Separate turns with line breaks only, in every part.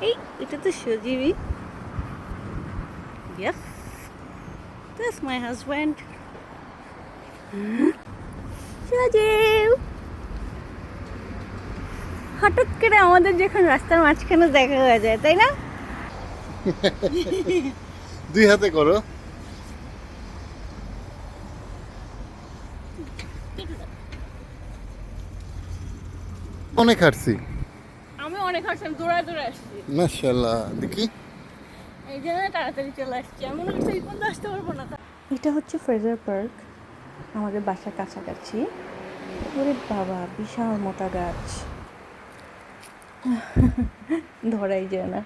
এই এটা তো Yes, that's my husband. সজীব! হঠাৎ করে আমাদের যখন রাস্তার মাঝখানে দেখা হয়ে যায় তাই না?
দুই হাতে করো। অনেক হাঁটছি।
আমি অনেক হাসলাম দৌড়ায় দৌড়ে আসছি।
মাশাল্লাহ দেখি।
এই জন্য তাড়াতাড়ি চলে আসছি। আমি মনে এই পর্যন্ত আসতে পারব না।
এটা হচ্ছে ফ্রেজার পার্ক আমাদের বাসার কাছাকাছি। ওরে বাবা বিশাল মোটা গাছ। ধরাই যায় না।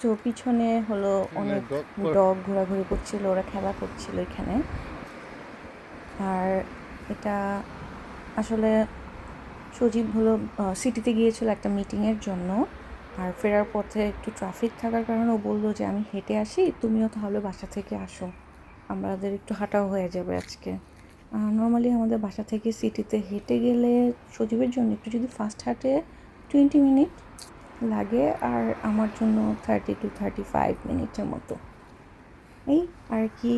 তো পিছনে হলো অনেক ডগ ঘোরাঘুরি করছিল ওরা খেলা করছিল এখানে। আর এটা আসলে সজীব হলো সিটিতে গিয়েছিল একটা মিটিংয়ের জন্য। আর ফেরার পথে একটু ট্রাফিক থাকার কারণে ও বলল যে, আমি হেঁটে আসি, তুমিও তাহলে বাসা থেকে আসো। আমাদের একটু হাঁটাও হয়ে যাবে আজকে। নর্মালি আমাদের বাসা থেকে সিটিতে হেঁটে গেলে সজীবের জন্য একটু যদি ফার্স্ট হাঁটে টোয়েন্টি মিনিট লাগে। আর আমার জন্য থার্টি টু থার্টি ফাইভ মিনিটের মতো। এই আর কি।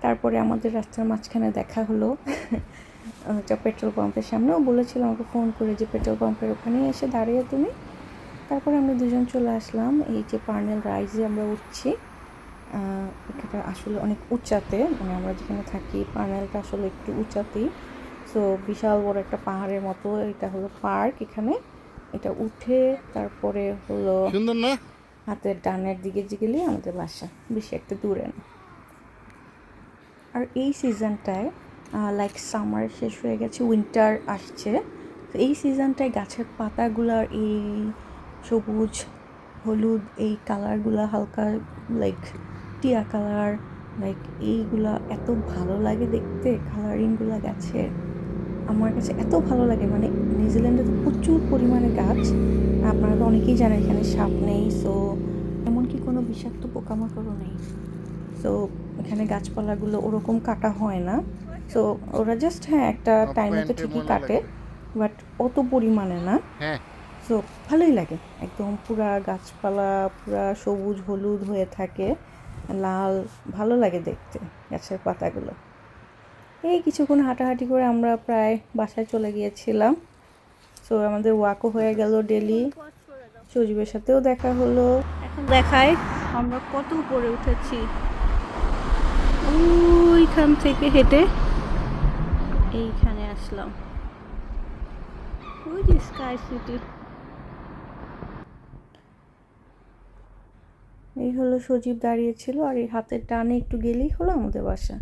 তারপরে আমাদের রাস্তার মাঝখানে দেখা হলো। একটা পেট্রোল পাম্পের সামনে ও বলেছিল আমাকে ফোন করে যে পেট্রোল পাম্পের ওখানে এসে দাঁড়িয়ে তুমি। তারপরে আমরা দুজন চলে আসলাম এই যে পার্নেল রাইজে আমরা উঠছি। এটা আসলে অনেক উঁচাতে মানে আমরা যেখানে থাকি পার্নেলটা আসলে একটু উঁচাতেই। সো বিশাল বড় একটা পাহাড়ের মতো এটা হলো পার্ক এখানে। এটা উঠে তারপরে হলো
সুন্দর না?
হাতের ডানের দিকে যে গেলেই আমাদের বাসা বেশি একটা দূরে না। আর এই সিজনটায় লাইক সামার শেষ হয়ে গেছে উইন্টার আসছে। তো এই সিজনটায় গাছের পাতাগুলার এই সবুজ, হলুদ এই কালারগুলা হালকা লাইক টিয়া কালার লাইক এইগুলা এত ভালো লাগে দেখতে কালারিংগুলা গাছের। আমার কাছে এত ভালো লাগে মানে নিউজিল্যান্ডে তো প্রচুর পরিমাণে গাছ। আপনারা তো অনেকেই জানেন এখানে সাপ নেই সো এমনকি কোনো বিষাক্ত পোকামাকড়ও নেই। সো এখানে গাছপালাগুলো ওরকম কাটা হয় না। সো ওরা জাস্ট হ্যাঁ একটা টাইমে তো ঠিকই কাটে বাট অত পরিমাণে না।
হ্যাঁ।
সো ভালোই লাগে। একদম পুরা গাছপালা পুরা সবুজ হলুদ হয়ে থাকে লাল ভালো লাগে দেখতে গাছের পাতাগুলো। এই কিছুক্ষণ হাঁটাহাঁটি করে আমরা প্রায় বাসায় চলে গিয়েছিলাম। সো আমাদের ওয়াকও হয়ে গেল ডেলি সজীবের সাথেও দেখা হলো।
এখন দেখাই আমরা কত উপরে উঠেছি। ওইখান থেকে হেঁটে এইখানে আসলাম। ওই যে স্কাই সিটি
এই হলো সজীব দাঁড়িয়েছিল আর এই হাতের টানে একটু গেলেই হলো আমাদের বাসা।